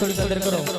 थोड़ी सदर करो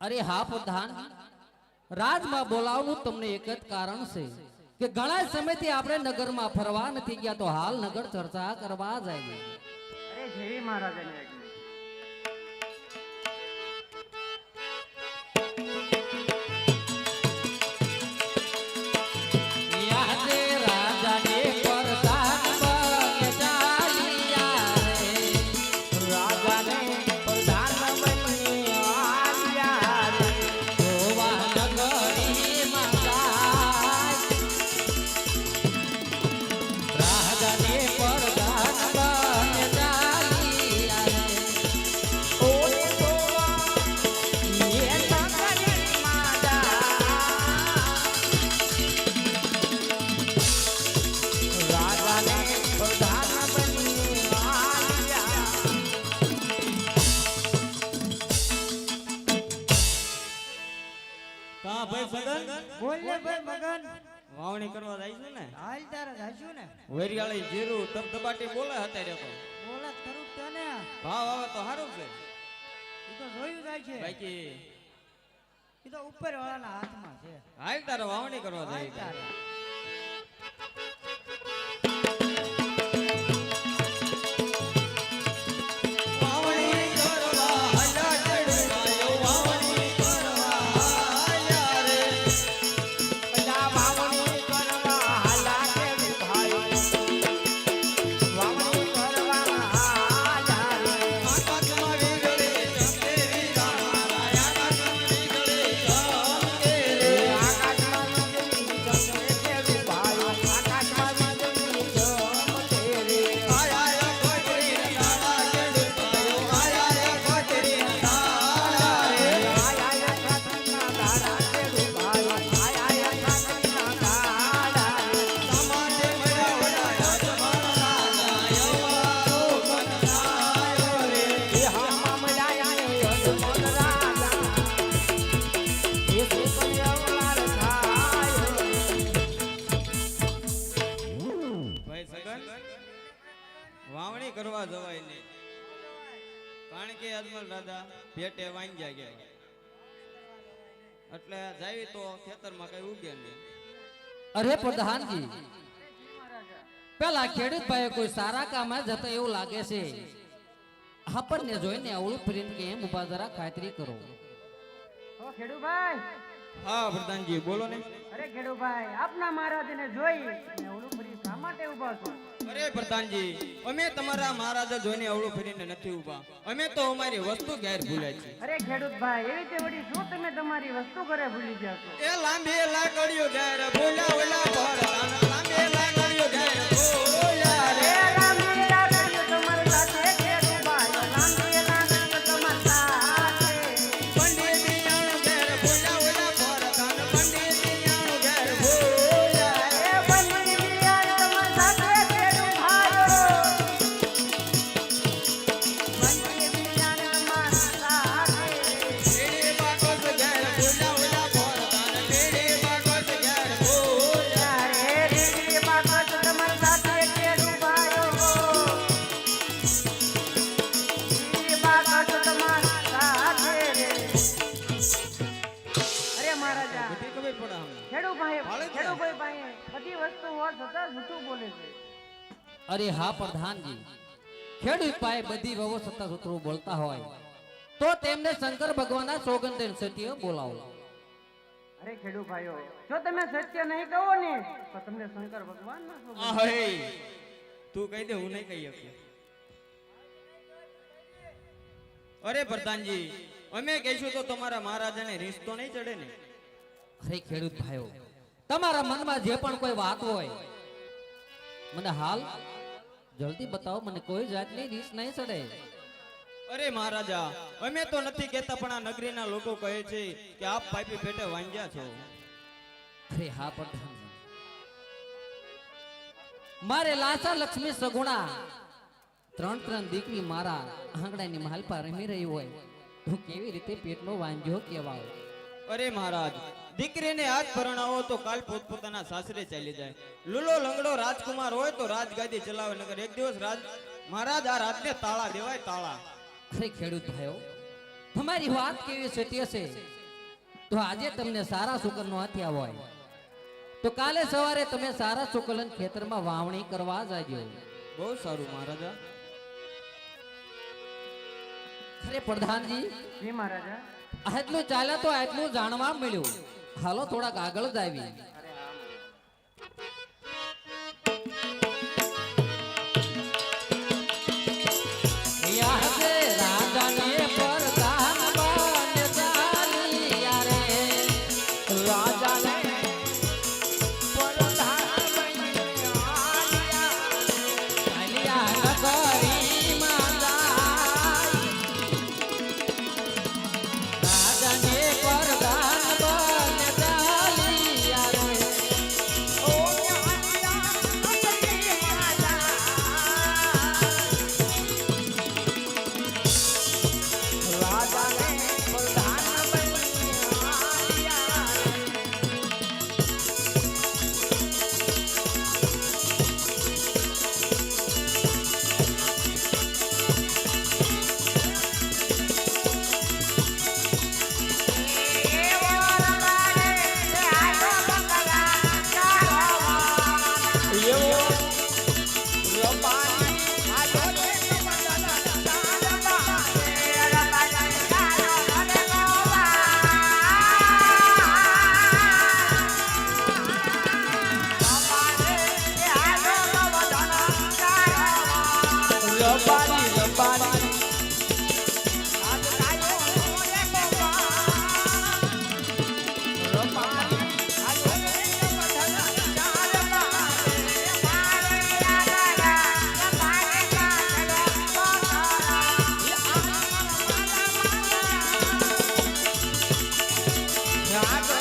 અરે હા પ્રધાન રાજમાં બોલાવવાનું તમને એક જ કારણ છે કે ઘણા સમયથી આપણે નગરમાં ફરવા નથી ગયા તો હાલ નગર ચર્ચા કરવા જાય અરે જય મહારાજાની બોલ ભાઈ મગન. વાવણી કરવા જાય ને? હાલ તારે જાશું ને? વેરિયાળી જીરું ધબધબાટી બોલે અત્યારે તો બોલે ખરું તને. ભાવ આવે તો સારું છે. એ તો જોયું જાય છે. બાકી એ તો ઉપર વાળાના હાથમાં છે. હાલ તારે વાવણી કરવા જાય તારે. પ્રધાનજી પેલા ખેડૂત ભાઈ કોઈ સારા કામમાં જતા એવું લાગે છે. આપણને જોઈને અવળું પ્રિન્ટ એમ ઊભા જરા ખાતરી કરો. ઓ ખેડુભાઈ. હા પ્રધાનજી બોલો ને. અરે ખેડુભાઈ આપના મહારાજને જોઈ અવળું ઓલું શા માટે ઊભા છો? અરે પ્રધાનજી અમે તમારા મહારાજા જોઈને અવળું ફરીને નથી ઊભા. અમે તો અમારી વસ્તુ ગેર ભૂલ્યા છે. અરે ખેડૂતભાઈ એવી તે વળી શું તમે તમારી વસ્તુ ઘરે ભૂલી ગયા છો? એ લાંબી લાકડીઓ ગેર ભૂલ્યા ઓલા ભર લાંબી લાકડીઓ ગેર વસ્તુ જૂઠું બોલે છે. અરે હા પ્રધાનજી ખેડૂત ભાઈ બધી વ્યવસ્થા સૂત્રો બોલતા હોય તો તેમને શંકર ભગવાનના સોગંદ સત્ય બોલાવો. અરે ખેડૂભાઈઓ જો તમે સત્ય નહીં કહો ને તો તમને શંકર ભગવાન તું કહી દે હું નહીં કહી શકું. અરે પ્રધાનજી અમે કહીશું તો તમારા મહારાજાને રીસ તો નહીં ચડે ને? અરે ખેડૂત ભાઈઓ તમારા મનમાં જે પણ કોઈ વાત હોય મને હાલ જલ્દી બતાવો મને કોઈ જાતની રીસ નહીં ચડે. અરે મહારાજા અમે તો નથી કહેતા પણ આ નગરીના લોકો કહે છે કે આપ પાઇપી પેટે વાંજ્યા છો. અરે હા પ્રધાનજી મારે લાસા લક્ષ્મી સગુણા ત્રણ ત્રણ દીકરી મારા આંગણાની માલપા રમી રહી હોય. હું કેવી રીતે પેટનો વાંજ્યો કેવાય અરે મહારાજ દીકરીને હાથ પરણાવો તો કાલ પોતપોતાના સાસરે ચાલી જાય. લુલો લંગડો રાજકુમાર હોય તો રાજગાદી ચલાવે નગર એક દિવસ રાજ મહારાજ આ રાતને તાળા દેવાય તાળા. અરે ખેડૂત ભાઈઓ તમારી વાત કેવી સત્ય છે. તો આજે તમને સારા શુકરનો હાથી હોય. તો કાલે સવારે તમે સારા શુકલન ખેતરમાં વાવણી કરવા જાજો. બહુ સારું મહારાજા. અરે પ્રધાનજી. જી મહારાજા. આટલું ચાલે તો આટલું જાણવા મળ્યું. હાલો થોડાક આગળ જ આવી પહેલા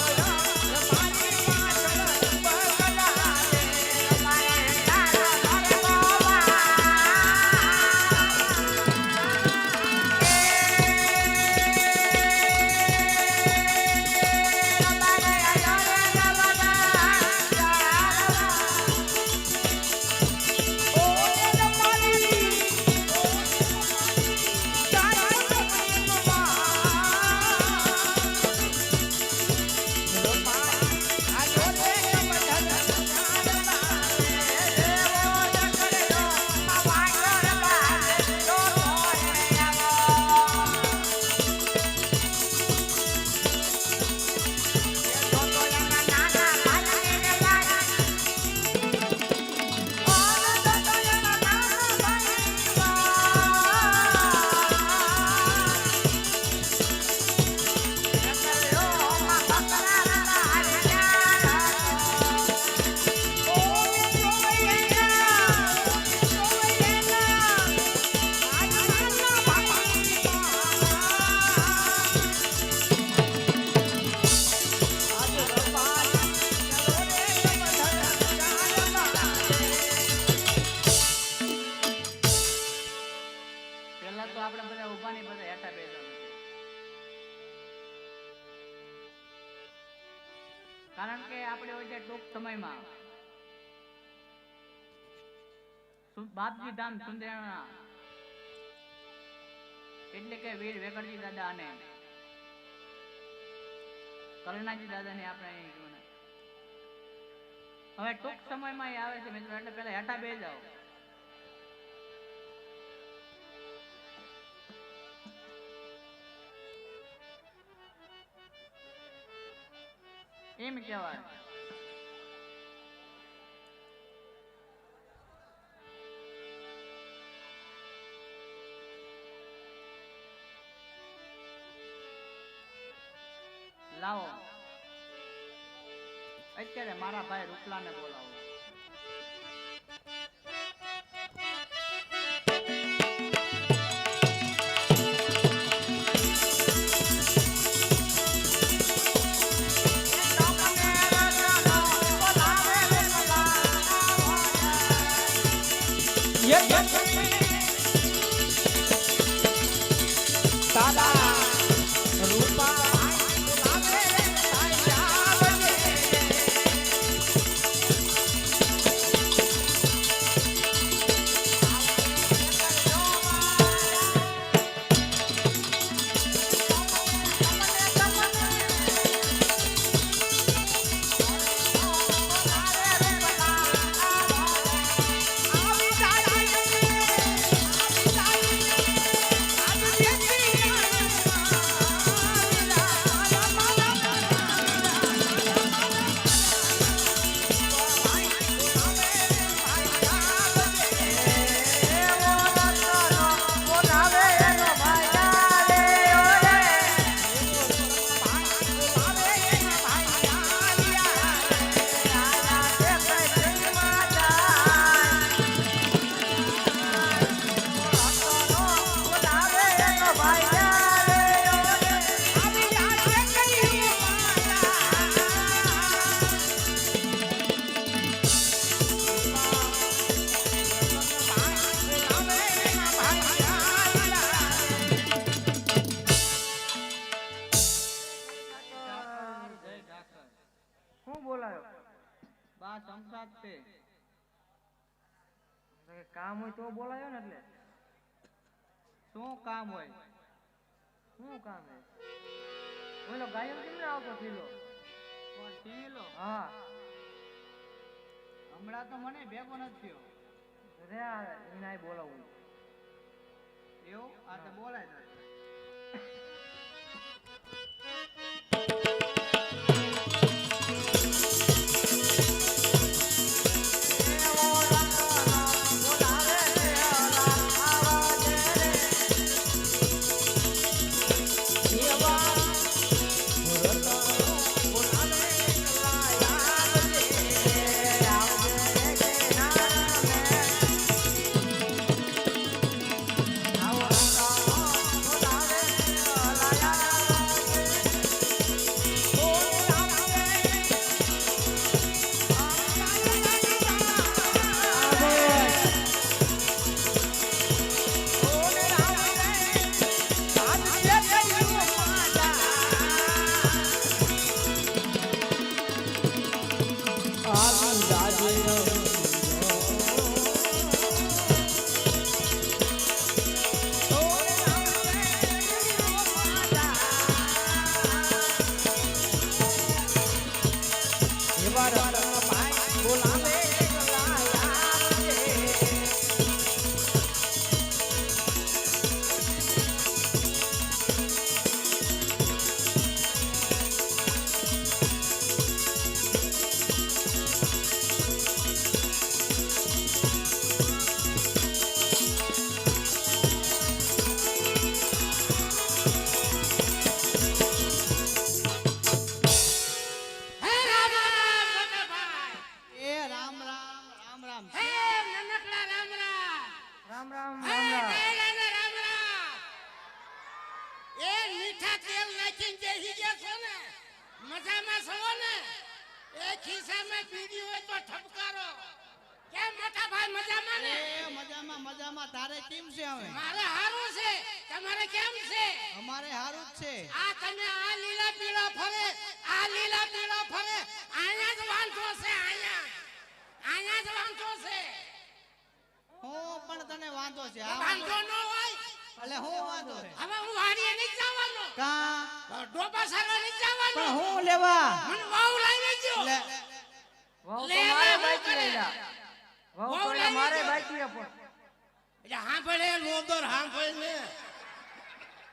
બાપજી ધામ સુંદરાણા. એટલે કે વીર વેકરજી દાદા અને કરણાજી દાદાને આપણે હવે ટૂંક સમયમાં એ આવે છે મિત્રો, એટલે પેલા હેઠા બે જાઓ. એમ કહેવાય. લાવો અત્યારે મારા ભાઈ રૂપલાને બોલાવો Yeah, yeah, yeah. કામ હોય. શું કામ હે ઓલો ગાયો કેમ ના આવતો થીલો કોણ ટીલો હા. હમણાં તો મને ભેગો નથી થયો. રે આ એના બોલાવું. એવું? આ તો બોલાય નથી. કેમ છે હવે. મારે હારું છે. તમારે કેમ છે? અમારે હારું જ છે. આ તમે આ લીલા પીળા ફરે આ લીલા પીળા ફરે. અહીંયા જ વાંચો છે અહીંયા. અહીંયા જ વાંધો છે. હું પણ તને વાંધો છે. વાંધો ન હોય. એટલે હું વાંધો છે. હવે હું વાડીએ નહીં જવાનો. કા? ડોબા સારવા નહીં જવાનો. પણ હું લેવા? મને વાવ લાવી દો લે વહુ લે, તો મારે લે, બાકી કરે. રહ્યા વહુ વહુ તો લાવી મારે દો. બાકી હે પણ એટલે લોદર હાંભળે ને.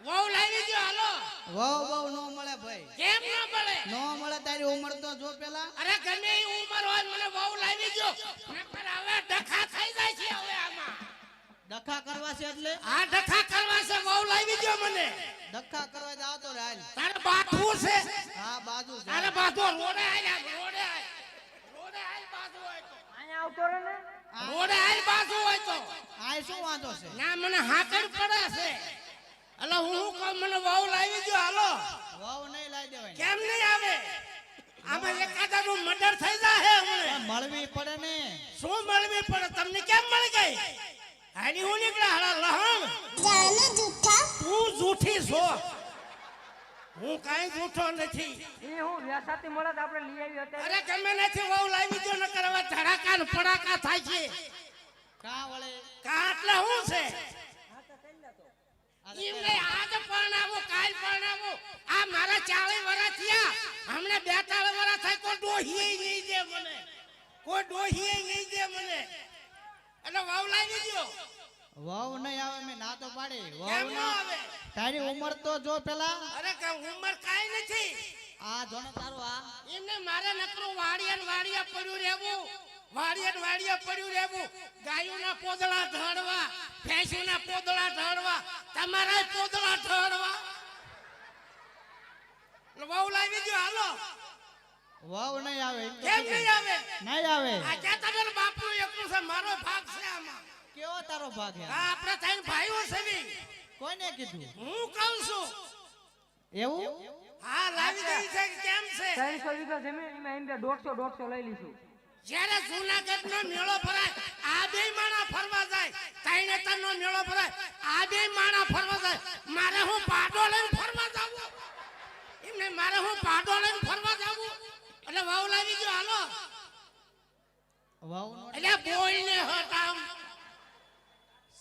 વહુ લઈ દો હાલો. વહુ બહુ નો મળે ભાઈ. કેમ ન મળે? નો મળે તારી ઉંમર તો જો પેલા. અરે ગમે એ ઉંમર હોય મને વહુ લઈ દો નકર હવે ડખા થઈ જાય છે હવે આમાં. ડખા કરવા છે એટલે? આ ડખા કરવા છે વાવ લાવી દો મને. ડખા કરવા જાવ તો રાલ તારે બાથવું છે? હા બાજુ છે. અરે બાથવો રોડે આય રોડે આય. રોડે આય બાથવું હોય તો. અહીંયા આવતો રે ને. રોડે આઈ બાજુ હોય તો. આ શું વાંધો છે? ના મને હાકડ પડે છે. એટલે હું હું કહું? મને વાવ લાવી દો હાલો. વાવ નહીં લાવી દેવાય. કેમ નહીં આવે? આમાં એકાદાનું મર્ડર થઈ જાય હમણે. મળવી પડે ને. શું મળવી પડે? તમને કેમ મળી ગઈ? હાડી હું નીકળ્યા હાડા લહણ? તું જૂઠી છો. હું કાંઈ જૂઠો નથી. એ હું વ્યાસાથી મળે તો આપણે લઈ આવી અત્યારે. અરે ગમે નથી વહુ લાવી દો ન કરવા ધડાકા ને પડાકા થાય છે. કા વળે? કા એટલે શું છે? એમને આજ પરણાવું કાલ પરણાવું. આ મારા ચાળી વર્ષ થયા. હમણાં બે વર્ષ થાય કોઈ ડોહીએ નહીં દે મને. કોઈ ડોહીએ નહીં દે મને. એટલે વહુ લાવી દો વહુ નહીં આવે મેં ના તો પાડે. વહુ ના આવે? તારી ઉંમર તો જો પેલા. અરે કે ઉંમર કાઈ નથી. આ જો ને તારું આ. એમને મારે નકરું વાડિયા વાડિયા પડ્યું રહેવું. વાડિયા વાડિયા પડ્યું રહેવું. ગાયોના પોદળા ઢળવા ભેંસોના પોદળા ઢળવા તમારા પોદળા ઢળવા. વહુ લાવી દો હાલો. વહુ નહીં આવે કેમ નહીં આવે? નહીં આવે. આ ક્યાં તમારો બાપુ એકલું છે? મારો ભાગ છે આમાં. કેવો તારો ભાગ છે? આ આપણે ત્રણ ભાઈઓ છે બી. કોને કીધું? હું કહું છું. એવું? હા લાવી દઈ છે કેમ છે? ત્રણસો વીઘા જમીન એમાં એમ કે દોઢસો દોઢસો લઈ લીધું જ્યારે જૂનાગઢ નો મેળો ભરાય આ બે માણા ફરવા જાય. તૈણેતર નો મેળો ભરાય આ બે માણા ફરવા જાય. મારે હું પાડો લઈને ફરવા જાવું? એમને મારે હું પાડો લઈને ફરવા જાવું? એટલે વાવ લાવી ગયો હાલો. વાવ એટલે બોલ ને આમ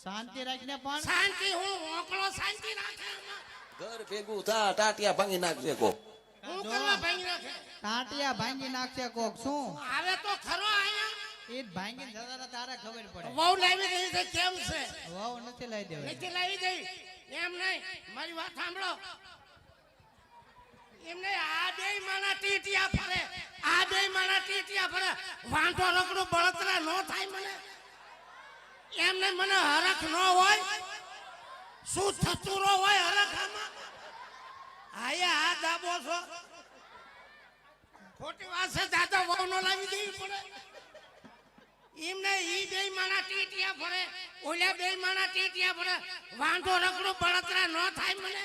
શાંતિ રાખીને પણ. શાંતિ હું ઓકળો શાંતિ રાખે. ઘર ભેગું થા ટાટિયા ભાંગી નાખજે કો હું કરવા ભાંગી નાખે? ટાટિયા ભાંગી નાખશે કોક શું? આવે તો ખરો આયા એ ભાંગી જતા તારે ખબર પડે. વહુ લાવી દઈ છે કેમ છે? વાવ નથી લઈ દેવાય. નથી લાવી દઈ એમ નહીં. મારી વાત સાંભળો. એમ નહીં આ બે માણા ટીટિયા ફરે. આ બે માણા ટીટિયા ફરે. વાંઢો રકડું બળતરા ન થાય મને. એમ નહીં મને હરખ ન હોય, શું થતું ન હોય હરખ આમાં આયા આ દાબો છો. ખોટી વાત છે, દાદા વહુ નો લાવી દેવી પડે. એમને ઈ બે માણા ટીટિયા ફરે ઓલા બે માણા ટીટિયા ફરે વાંધો રખડો બળતરા ન થાય મને.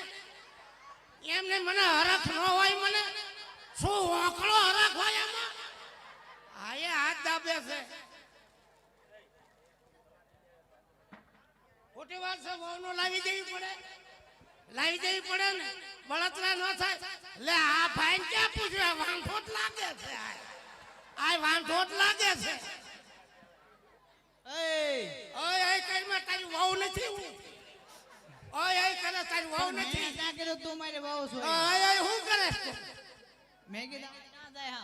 એમને મને હરખ ન હોય મને. શું ઓખળો હરખ હોય એમાં આયે હાથ દાબે છે. ખોટી વાત છે વહુનો લાવી દેવી પડે. લાવી દેવી પડે ને બળતરા ન થાય. લે આ ભાઈ ક્યાં પૂછ્યા? વાંધોટ લાગે છે આ. વાંધોટ લાગે છે. ઓય ઓય કઈમાં તારી વહુ નથી હું? ઓય ઓય કરે તારી વહુ નથી? ક્યાં કીધું તું મારી વાવ છું? ઓય ઓય હું કરે મેં કીધું ના જાય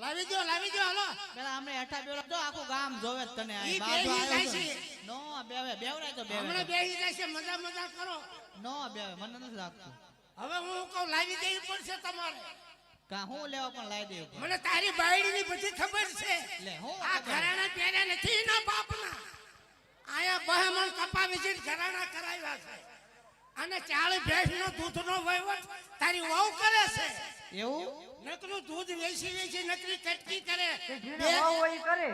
લાવી દો લાવી દો હાલો. પેલા અમને હેઠા બેવડો જો આખું ગામ જોવે તને ઈ બેહી જાય છે. નો બેવે બેવરાય તો બેવે હમણે બેસી જાય છે મજા મજા કરો. નો બેવે મને નથી લાગતું. હવે હું કહું લાવી દેવી પડશે તમારે. કા હું લેવા પણ લાવી દેવું મને તારી બાયડીની બધી ખબર છે. લે હું આ ઘરાણા પહેર્યા નથી ના બાપના. આયા બહેમણ કપા વિજિત ઘરાણા કરાવ્યા છે. અને ચાળી ભેંસનો દૂધનો વહીવટ તારી વહુ કરે છે. એવું? નકરું દૂધ વેચી વેચી નકરી કટકી કરે. બે હોય કરે.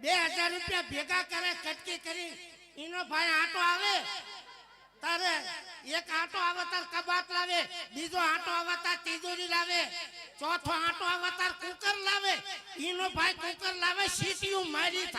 બે હજાર રૂપિયા ભેગા કરે કટકી કરી. એનો ભાઈ આટો આવે. તારે એક આટો આવે તાર કબાટ લાવે. બીજો આટો આવે તાર તિજોરી લાવે. ચોથો આટો આવે તાર કુકર લાવે. એનો ભાઈ કુકર લાવે સીટીયું મારી થાય.